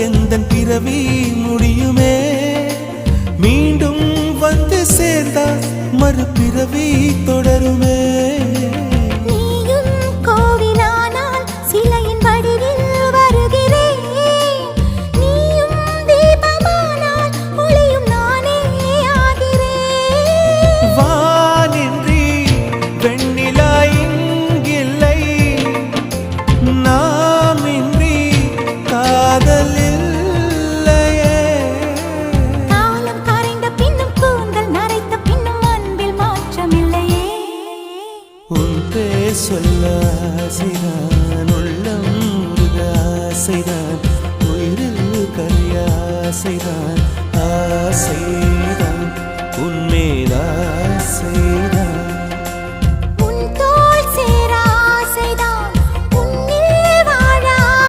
எந்த பிறவி முடியுமே? மீண்டும் வந்து சேர்ந்தால் மறுபிறவி தொடருமே. உன் பேர் சொல்ல ஆசைதான் உள்ளம் முருக ஆசைதான் உயிரில் கரிய ஆசைதான்